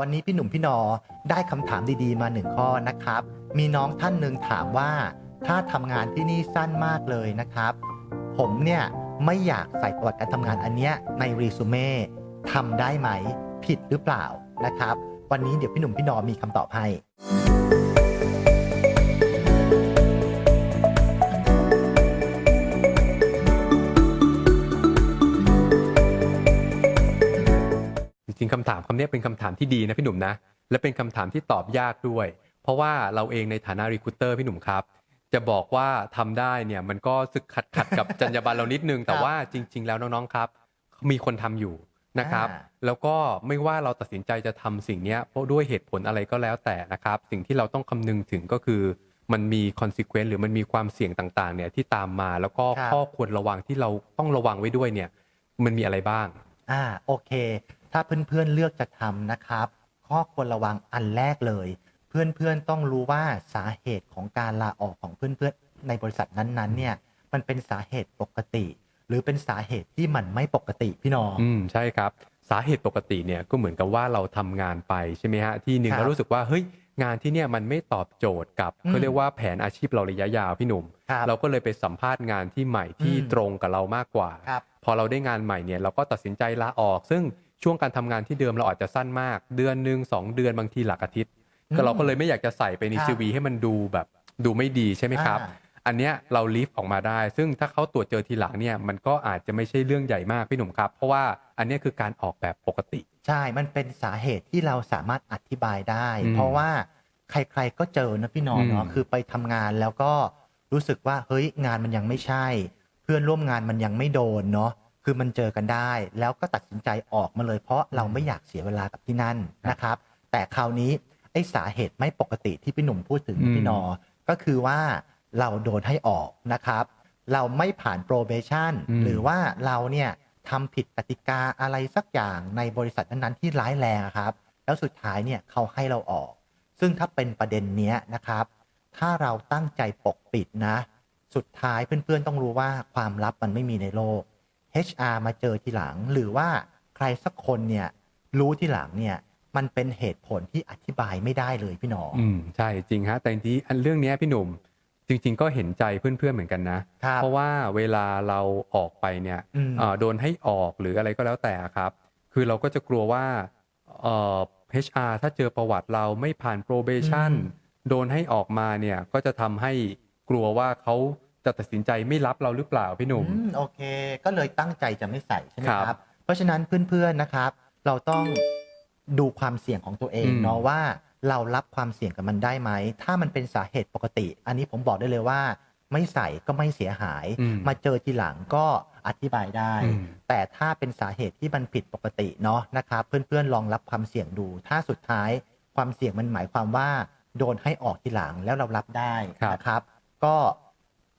วันนี้พี่หนุ่มพี่นอได้คำถามดีๆ มาหนึ่งข้อนะครับ มีน้องท่านหนึ่งถามว่า ถ้าทำงานที่นี่สั้นมากเลยนะครับ ผมเนี่ยไม่อยากใส่ประวัติการทำงานอันเนี้ยในรีสูเม่ทำได้ไหม ผิดหรือเปล่านะครับ วันนี้เดี๋ยวพี่หนุ่มพี่นอมีคำตอบให้ ริงๆคำถามคำนี้เป็นคำถามที่ดีนะพี่หนุ่มนะ และเป็นคำถามที่ตอบยากด้วย เพราะว่าเราเองในฐานะรีคูเตอร์พี่หนุ่มครับ จะบอกว่าทำได้เนี่ยมันก็สึกขัดขัดกับจรรยาบรรณเรานิดนึง แต่ว่าจริง ๆ แล้วน้องๆครับ มีคนทำอยู่นะครับอ่าแล้วก็ไม่ว่าเราตัดสินใจจะทำสิ่งเนี้ยเพราะด้วยเหตุผลอะไรก็แล้วแต่นะครับ สิ่งที่เราต้องคำนึงถึงก็คือมันมี consequence หรือมันมีความเสี่ยงต่างๆเนี่ยที่ตามมา แล้วก็ครับข้อควรระวังที่เราต้องระวังไว้ด้วยเนี่ยมันมีอะไรบ้าง อ่าโอเค ถ้าเพื่อนๆเลือกจะทำนะครับ ข้อควรระวังอันแรกเลย เพื่อนๆต้องรู้ว่าสาเหตุของการลาออกของเพื่อนๆ ในบริษัทนั้นๆเนี่ยมันเป็นสาเหตุปกติ หรือเป็นสาเหตุที่มันไม่ปกติพี่หนอออืมใช่ครับสาเหตุปกติเนี่ยก็เหมือนกับว่าเราทำงานไปใช่ไหมฮะที่หนึ่งครับเรารู้สึกว่าเฮ้ยงานที่เนี่ยมันไม่ตอบโจทย์กับอืมเขาเรียกว่าแผนอาชีพเราระยะยาวพี่หนุ่มครับเราก็เลยไปสัมภาษณ์งานที่ใหม่ที่อืมตรงกับเรามากกว่าครับพอเราได้งานใหม่เนี่ยเราก็ตัดสินใจลาออก ซึ่ง ช่วงการทำงานที่เดิมเราอาจจะสั้นมาก เดือนหนึ่งสองเดือนบางทีหลักอาทิตย์อืมก็เราก็เลยไม่อยากจะใส่ไปในครับซีวีให้มันดูแบบดูไม่ดีใช่ไหมครับอ่าอันเนี้ยเราลีฟออกมาได้ ซึ่งถ้าเขาตรวจเจอทีหลังเนี่ยมันก็อาจจะไม่ใช่เรื่องใหญ่มากพี่หนุ่มครับ เพราะว่าอันเนี้ยคือการออกแบบปกติ ใช่ มันเป็นสาเหตุที่เราสามารถอธิบายได้อืมเพราะว่าใคร ๆก็เจอนะพี่หนอเนาะอืมคือไปทำงานแล้วก็รู้สึกว่าเฮ้ยงานมันยังไม่ใช่ เพื่อนร่วมงานมันยังไม่โดนเนาะ คือมันเจอกันได้ แล้วก็ตัดสินใจออกมาเลย เพราะเราไม่อยากเสียเวลากับที่นั่นนะครับ แต่คราวนี้ไอ้สาเหตุไม่ปกติที่พี่หนุ่มพูดถึงอืมพี่หนอ ก็คือว่าเราโดนให้ออกนะครับ เราไม่ผ่าน probation อืมหรือว่าเราเนี่ยทำผิดกติกาอะไรสักอย่างในบริษัทนั้นๆที่ร้ายแรงอะครับ แล้วสุดท้ายเนี่ยเขาให้เราออก ซึ่งถ้าเป็นประเด็นเนี้ยนะครับ ถ้าเราตั้งใจปกปิดนะ สุดท้ายเพื่อนๆต้องรู้ว่าความลับมันไม่มีในโลก HR มาเจอทีหลัง หรือว่าใครสักคนเนี่ยรู้ทีหลังเนี่ยมันเป็นเหตุผลที่อธิบายไม่ได้เลยพี่หนออืมใช่จริงฮะแต่จริงๆอันเรื่องเนี้ยพี่หนุ่มจริง ๆ ก็เห็นใจเพื่อนๆเหมือนกันนะครับเพราะว่าเวลาเราออกไปเนี่ยอืมเอ่อโดนให้ออกหรืออะไรก็แล้วแต่ครับ คือเราก็จะกลัวว่าเอ่อ HR ถ้าเจอประวัติเราไม่ผ่าน probation อืมโดนให้ออกมาเนี่ยก็จะทำให้กลัวว่าเขา จะตัดสินใจไม่รับเราหรือเปล่าพี่หนุ่ม อืมโอเค ก็เลยตั้งใจจะไม่ใส่ใช่ไหมครับครับเพราะฉะนั้นเพื่อนๆนะครับ เราต้องดูความเสี่ยงของตัวเองอืม เนาะว่าเรารับความเสี่ยงกับมันได้ไหม ถ้ามันเป็นสาเหตุปกติ อันนี้ผมบอกได้เลยว่า ไม่ใส่ก็ไม่เสียหาย อืมมาเจอทีหลังก็อธิบายได้ อืม แต่ถ้าเป็นสาเหตุที่มันผิดปกติเนาะนะครับ เพื่อนๆลองรับความเสี่ยงดู ถ้าสุดท้ายความเสี่ยงมันหมายความว่า โดนให้ออกทีหลังแล้วเรารับได้ครับนะครับ ก็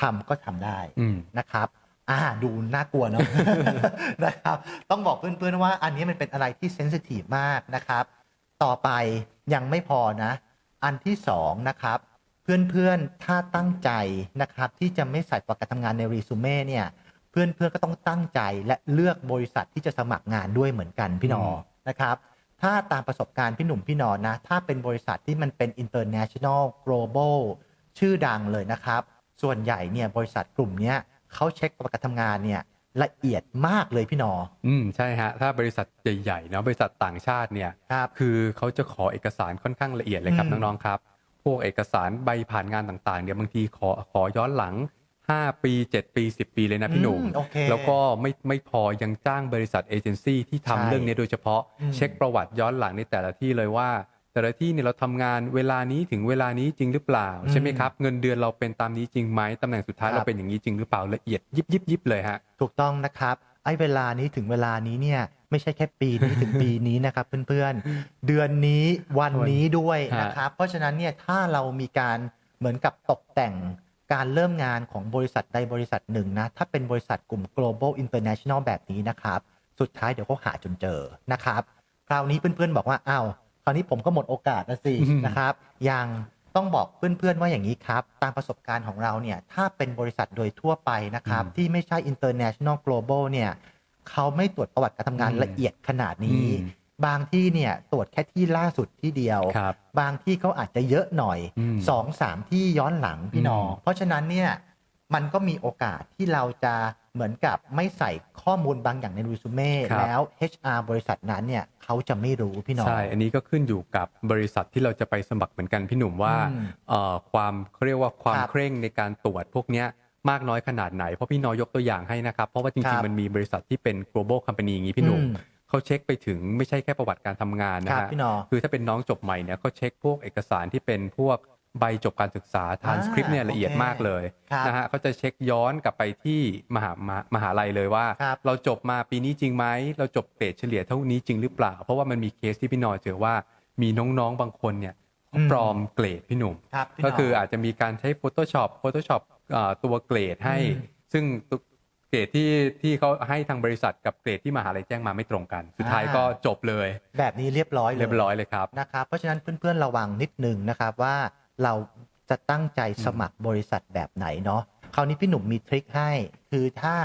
ทำก็ทำได้อืมนะครับอ่าดูน่ากลัวเนาะนะครับ ต้องบอกเพื่อนๆว่าอันนี้มันเป็นอะไรที่เซนซิทีฟมากนะครับ ต่อไปยังไม่พอนะ อันที่สองนะครับ เพื่อนๆถ้าตั้งใจนะครับ ที่จะไม่ใส่ประกาศทำงานในรีสูเม่เนี่ย เพื่อนๆก็ต้องตั้งใจและเลือกบริษัทที่จะสมัครงานด้วยเหมือนกันพี่หนออืมนะครับถ้าตามประสบการณ์พี่หนุ่มพี่หนอนะ ถ้าเป็นบริษัทที่มันเป็น international global ชื่อดังเลยนะครับ ส่วนใหญ่เนี่ยบริษัทกลุ่มเนี้ยเขาเช็คประกาศทำงานเนี่ยละเอียดมากเลยพี่หนอ อืมใช่ฮะถ้าบริษัทใหญ่ๆเนาะบริษัทต่างชาติเนี่ยครับคือเขาจะขอเอกสารค่อนข้างละเอียดเลยครับอืมน้องๆครับ พวกเอกสารใบผ่านงานต่างๆเนี่ยบางทีขอขอย้อนหลัง 5 ปี 7 ปี 10 ปีเลยนะพี่หนุ่มอืมโอเคแล้วก็ไม่ไม่พอยังจ้างบริษัทเอเจนซี่ที่ทำใช่เรื่องนี้โดยเฉพาะอืมเช็คประวัติย้อนหลังในแต่ละที่เลยว่า แต่ละที่เนี่ยเราทำงานเวลานี้ถึงเวลานี้จริงหรือเปล่าใช่ไหมครับเงินเดือนเราเป็นตามนี้จริงไหมตำแหน่งสุดท้ายครับเราเป็นอย่างนี้จริงหรือเปล่าละเอียดยิบยิบยิบเลยฮะถูกต้องนะครับไอ้เวลานี้ถึงเวลานี้เนี่ยไม่ใช่แค่ปีนี้ถึงปีนี้นะครับเพื่อนๆ เดือนนี้วันนี้ด้วยฮะนะครับ เพราะฉะนั้นเนี่ยถ้าเรามีการเหมือนกับตกแต่งการเริ่มงานของบริษัทใดบริษัทหนึ่งนะ ถ้าเป็นบริษัทกลุ่ม global international แบบนี้นะครับ สุดท้ายเดี๋ยวเขาหาจนเจอนะครับ คราวนี้เพื่อนๆบอกว่าอ้าว คราวนี้ผมก็หมดโอกาสนะสิอืมนะครับยังต้องบอกเพื่อนๆว่าอย่างนี้ครับ ตามประสบการณ์ของเราเนี่ย ถ้าเป็นบริษัทโดยทั่วไปนะครับ ที่ไม่ใช่ international global เนี่ยเขาไม่ตรวจประวัติการทำงานอืมละเอียดขนาดนี้อืมบางที่เนี่ยตรวจแค่ที่ล่าสุดที่เดียวครับบางที่เขาอาจจะเยอะหน่อยอืมสองสามที่ย้อนหลังพี่หนออืมเพราะฉะนั้นเนี่ยมันก็มีโอกาสที่เราจะ เหมือนกับไม่ใส่ข้อมูลบางอย่างในรีสูเม่แล้ว HR บริษัทนั้นเนี่ยเขาจะไม่รู้พี่หนอใช่ อันนี้ก็ขึ้นอยู่กับบริษัทที่เราจะไปสมัครเหมือนกันพี่หนุ่มว่าอืมเอ่อความเขาเรียกว่าความครับเคร่งในการตรวจพวกเนี้ยมากน้อยขนาดไหน เพราะพี่น้อยยกตัวอย่างให้นะครับ เพราะว่าจครัริงบๆมันมีบริษัทที่เป็น global company อย่างนี้พี่หนุ่มอืม เขาเช็คไปถึงไม่ใช่แค่ประวัติการทำงานคนะรับฮะ พี่หนอคือถ้าเป็นน้องจบใหม่เนี่ยเขาเช็คพวกเอกสารที่เป็นพวก ใบจบการศึกษาทานสคริปต์เนี่ยโอเคละเอียดมากเลยครับนะฮะเขาจะเช็คย้อนกลับไปที่มหามามหาลัยเลยว่าครับเราจบมาปีนี้จริงไหมเราจบเกรดเฉลี่ยเท่านี้จริงหรือเปล่า เพราะว่ามันมีเคสที่พี่นอยเจอว่ามีน้องๆบางคนเนี่ยเขาปลอมเกรดพี่หนุ่มครับพี่หนก็คืออาจจะมีการใช้ Photoshop Photoshop เอ่อตัวเกรดให้อืมซึ่งตัวเกรดที่ที่เขาให้ทางบริษัทกับเกรดที่มหาลัยแจ้งมาไม่ตรงกัน สุดท้ายอ่าก็จบเลย แบบนี้เรียบร้อยเลยเรียบร้อยเลยครับนะครับเพราะฉะนั้นเพื่อนๆระวังนิดนึงนะครับว่า เราจะตั้งใจสมัครบริษัทแบบไหนเนาะคราวนี้พี่หนุ่มมีทริคให้ คือถ้า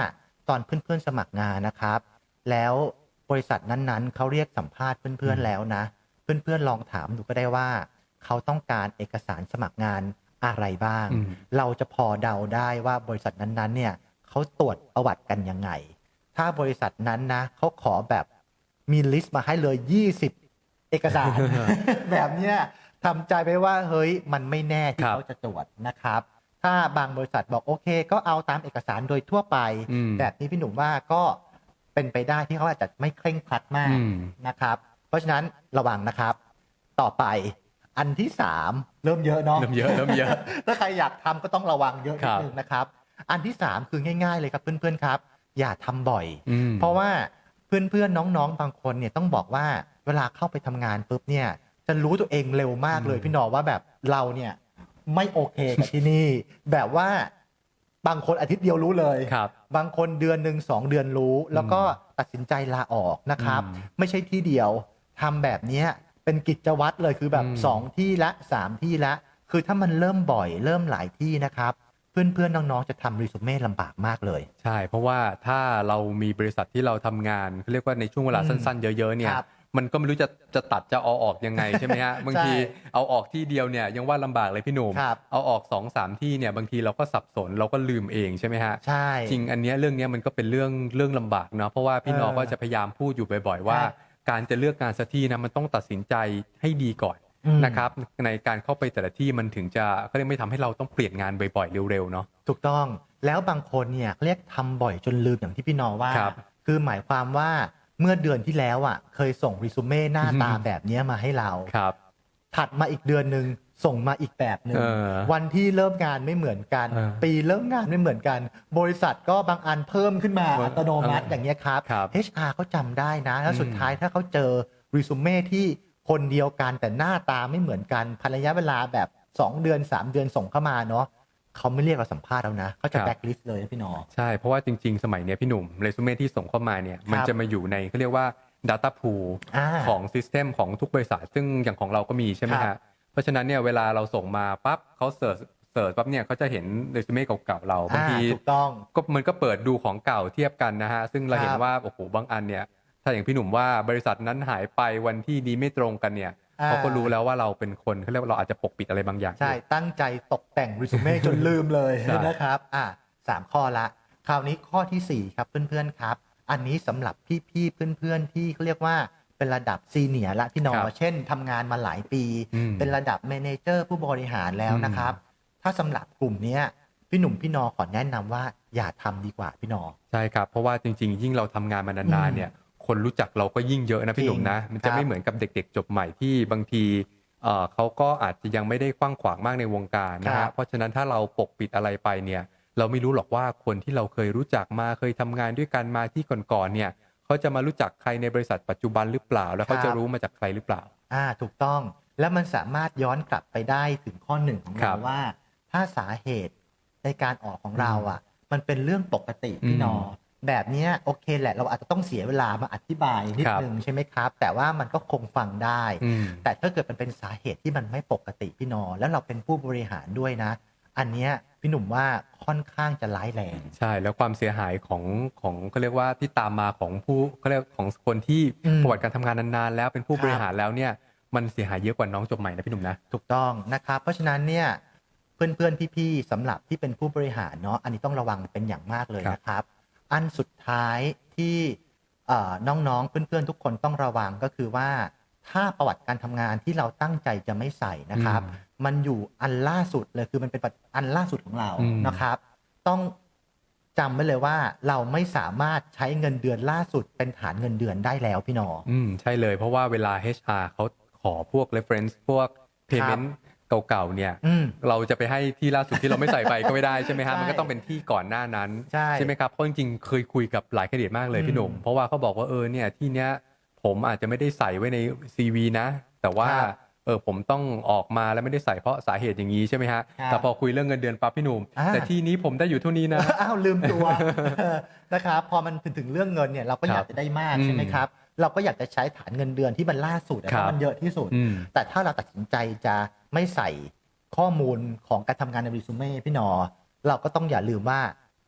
ตอนเพื่อนๆสมัครงานนะครับ แล้วบริษัทนั้นๆเขาเรียกสัมภาษณ์เพื่อนอืมๆแล้วนะ เพื่อนๆลองถามดูก็ได้ว่าเขาต้องการเอกสารสมัครงานอะไรบ้างอืมเราจะพอเดาได้ว่าบริษัทนั้นๆเนี่ยเขาตรวจประวัติกันยังไง ถ้าบริษัทนั้นนะเขาขอแบบมีลิสต์มาให้เลย 20 เอกสาร แบบเนี้ย ทำใจไปว่าเฮ้ยมันไม่แน่ที่ครับเขาจะตรวจนะครับ ถ้าบางบริษัทบอกโอเค ก็เอาตามเอกสารโดยทั่วไป อืมแบบนี้พี่หนุ่มว่าก็เป็นไปได้ที่เขาอาจจะไม่เคร่งครัดมากอืม นะครับ เพราะฉะนั้นระวังนะครับ ต่อไปอันที่สามเริ่มเยอะเนาะ เริ่มเยอะเริ่มเยอะ ถ้าใครอยากทำก็ต้องระวังเยอะคนิรัดบ นึงนะครับ อันที่สามคือง่าย ๆ เลยครับเพื่อนๆครับ อย่าทำบ่อย อืม เพราะว่าเพื่อนๆน้องๆบางคนเนี่ยต้องบอกว่าเวลาเข้าไปทำงานปุ๊บเนี่ย จะรู้ตัวเองเร็วมากเลยอืมพี่หนอว่าแบบเราเนี่ยไม่โอเคกับที่นี่ แบบว่าบางคนอาทิตย์เดียวรู้เลยครับ บางคนเดือนหนึ่งสองเดือนรู้ แล้วก็ตัดสินใจลาออกนะครับอืมไม่ใช่ที่เดียวทำแบบเนี้ยเป็นกิจวัตรเลยคือแบบอืมสองที่ละสามที่ละ คือถ้ามันเริ่มบ่อยเริ่มหลายที่นะครับเพื่อนๆน้องๆจะทำรีสูเม่ลำบากมากเลย ใช่ เพราะว่าถ้าเรามีบริษัทที่เราทำงานเขาเรียกว่าในช่วงเวลาอืมสั้น ๆ เยอะ ๆ เนี่ยครับ มันก็ไม่รู้จะจะตัดจะเอาออกยังไงใช่ไหมฮะบางทีเอาออกที่เดียวเนี่ยยังว่าลำบากเลยพี่หนุ่มครับเอาออก2อสามที่เนี่ยบางทีเราก็สับสนเราก็ลืมเองใช่ไหมฮะใช่จริงอันเนี้ยเรื่องเนี้ยมันก็เป็นเรื่องเรื่องลำบากเนาะเพราะว่าพี่น้องเออก็จะพยายามพูดอยู่บ่อย ๆ ว่าใช่การจะเลือกงานสักที่นะมันต้องตัดสินใจให้ดีก่อนอืมนะครับในการเข้าไปแต่ละที่มันถึงจะก็เรียกไม่ทำให้เราต้องเปลี่ยนงานบ่อยๆเร็วๆเนาะถูกต้องแล้วบางคนเนี่ยเรียกทำบ่อยจนลืมอย่างที่พี่นอว่าครับคือหมายความว่า เมื่อเดือนที่แล้วอะ เคยส่งรีสูเม่หน้าตาอืมแบบเนี้ยมาให้เรา ครับ ถัดมาอีกเดือนหนึ่งส่งมาอีกแบบหนึ่งเออวันที่เริ่มงานไม่เหมือนกัน เออปีเริ่มงานไม่เหมือนกัน บริษัทก็บางอันเพิ่มขึ้นมาเอออัตโนมัติเอออย่างเงี้ยครับ ครับ HR เขาจำได้นะ แล้วอืมสุดท้ายถ้าเขาเจอรีสูเม่ที่คนเดียวกันแต่หน้าตาไม่เหมือนกันภายในระยะเวลาแบบ 2 เดือน 3 เดือนส่งเข้ามาเนาะ เขาไม่เรียกเราสัมภาษณ์แล้วนะเขาจะแบ็คลิสต์เลยนะพี่หนอใช่ เพราะว่าจริง ๆ สมัยเนี้ยพี่หนุ่มเรซูเม่ที่ส่งเข้ามาเนี่ยมันจะมาอยู่ในเขาเรียกว่า Data Pool อ่าของซิสเต็มของทุกบริษัท ซึ่งอย่างของเราก็มีใช่ไหมครัฮะบเพราะฉะนั้นเนี่ยเวลาเราส่งมาปั๊บเขาเสิร์ชเสิร์ชปั๊บเนี่ยเขาจะเห็นเรซูเม่เก่าๆเราบางอ่าทีถูกต้องก็มันก็เปิดดูของเก่าเทียบกันนะฮะซึ่งเราครับเห็นว่าโอ้โหบางอันเนี่ยถ้าอย่างพี่หนุ่มว่าบริษัทนั้นหายไปวันที่นี้ไม่ตรงกันเนี่ยอ่า เขาก็รู้แล้วว่าเราเป็นคนเขาเรียกว่าเราอาจจะปกปิดอะไรบางอย่าง ใช่ ตั้งใจตกแต่งรีสูเม่จนลืมเลยใช่นะครับอะสามข้อละ คราวนี้ข้อที่สี่ครับเพื่อนๆครับ อันนี้สำหรับพี่ๆเพื่อนๆที่เขาเรียกว่าเป็นระดับซีเนียร์ละพี่นอครับเช่นทำงานมาหลายปีอืมเป็นระดับเมเนเจอร์ผู้บริหารแล้วนะครับ ถ้าสำหรับกลุ่มเนี้ยพี่หนุ่มพี่นอขอแนะนำว่าอย่าทำดีกว่าพี่นอ ใช่ครับ เพราะว่าจริง ๆ ยิ่งเราทำงานมานานๆเนี่ย คนรู้จักเราก็ยิ่งเยอะนะพี่หนุ่มนะ มันครัจะบไม่เหมือนกับเด็ก ๆ จบใหม่ที่บางทีเอ่อเขาก็อาจจะยังไม่ได้กว้างขวางมากในวงการนะครัฮะบเพราะฉะนั้นถ้าเราปกปิดอะไรไปเนี่ยเราไม่รู้หรอกว่าคนที่เราเคยรู้จักมาเคยทำงานด้วยกันมาที่ก่อนๆเนี่ยเขาจะมารู้จักใครในบริษัทปัจจุบันหรือเปล่า แล้วเขาจะรู้มาจากใครหรือเปล่าอ่าถูกต้องแล้วมันสามารถย้อนกลับไปได้ถึงข้อหนึ่งของครัเราบว่า ถ้าสาเหตุในการออกของเราอะ มันเป็นเรื่องปกติพี่อืมนอ แบบเนี้ยโอเคแหละเราอาจจะต้องเสียเวลามาอธิบายนิดครับนึงใช่ไหมครับ แต่ว่ามันก็คงฟังได้อืมแต่ถ้าเกิดมันเป็นสาเหตุที่มันไม่ปกติพี่นอ แล้วเราเป็นผู้บริหารด้วยนะ อันเนี้ยพี่หนุ่มว่าค่อนข้างจะร้ายแรง ใช่แล้วความเสียหายของของเขาเรียกว่าที่ตามมาของผู้เขาเรียกของคนที่อืมประวัติการทำงานนานๆ แล้วเป็นผู้ครับบริหารแล้วเนี่ยมันเสียหายเยอะกว่าน้องจบใหม่นะพี่หนุ่มนะถูกต้องนะครับเพราะฉะนั้นเนี่ยเพื่อนๆพี่ๆสำหรับที่เป็นผู้บริหารเนาะอันนี้ต้องระวังเป็นอย่างมากเลยครับนะครับ อันสุดท้ายที่เอ่อน้องๆ เพื่อนๆ ทุกคนต้องระวังก็คือว่า ถ้าประวัติการทำงานที่เราตั้งใจจะไม่ใส่นะครับอืมมันอยู่อันล่าสุดเลยคือมันเป็นอันล่าสุดของเราอืมนะครับ ต้องจำไว้เลยว่าเราไม่สามารถใช้เงินเดือนล่าสุดเป็นฐานเงินเดือนได้แล้วพี่หนออืมใช่เลยเพราะว่าเวลา HR เขาขอพวก reference พวก payment เก่าๆเนี่ยอืมเราจะไปให้ที่ล่าสุดที่เราไม่ใส่ไปก็ไม่ได้ใช่ไหมฮะใช่มันก็ต้องเป็นที่ก่อนหน้านั้นใช่ไหมครับเพราะจริงๆเคยคุยกับหลายแคนดิเดตมากเลยอืมพี่หนุ่มเพราะว่าเขาบอกว่าเออเนี่ยที่เนี้ยผมอาจจะไม่ได้ใส่ไว้ใน CV นะ แต่ว่าครับเออผมต้องออกมาแล้วไม่ได้ใส่เพราะสาเหตุอย่างนี้ใช่ไหมฮะครับแต่พอคุยเรื่องเงินเดือนปั๊บพี่หนุ่มอ่าแต่ที่นี้ผมได้อยู่เท่านี้นะ อ้าวลืมตัวนะครับ พอมันถึงถึงเรื่องเงินเนี่ยเราก็ครับอยากจะได้มากอืมใช่ไหมครับ เราก็อยากจะใช้ฐานเงินเดือนที่มันล่าสุดอะครับมันเยอะที่สุดอืมแต่ถ้าเราตัดสินใจจะไม่ใส่ข้อมูลของการทำงานในรีซูเม่พี่หนอ เราก็ต้องอย่าลืมว่า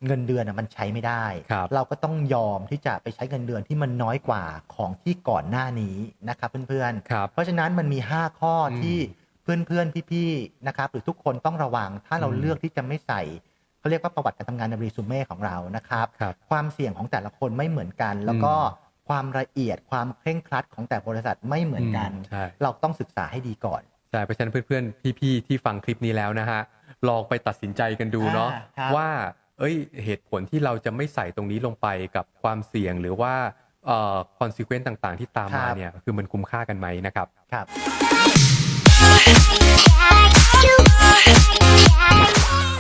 เงินเดือนอะมันใช้ไม่ได้ครับเราก็ต้องยอมที่จะไปใช้เงินเดือนที่มันน้อยกว่าของที่ก่อนหน้านี้นะครับเพื่อนๆครับเพราะฉะนั้นมันมี 5 ข้ออมที่เพื่อนๆ พี่ๆนะครับหรือทุกคนต้องระวังถ้าเราอืมเลือกที่จะไม่ใส่เขาเรียกว่าประวัติการทำงานในรีซูเม่ของเรานะครับครับ ความเสี่ยงของแต่ละคนไม่เหมือนกัน แล้วก็ ความละเอียดความเคร่งครัดของแต่บริษัทไม่เหมือนกันอืมใช่ เราต้องศึกษาให้ดีก่อน ใช่เพราะฉะนั้นเพื่อนๆ พี่ๆ ที่ฟังคลิปนี้แล้วนะฮะ ลองไปตัดสินใจกันดูเนาะอ่าครับว่า เอ้ยเหตุผลที่เราจะไม่ใส่ตรงนี้ลงไปกับความเสี่ยงหรือว่าเอ่อ consequence ต่างๆ ที่ตามมาเนี่ยคือมันคุ้มค่ากันไหมนะครับ ครับ Yeah.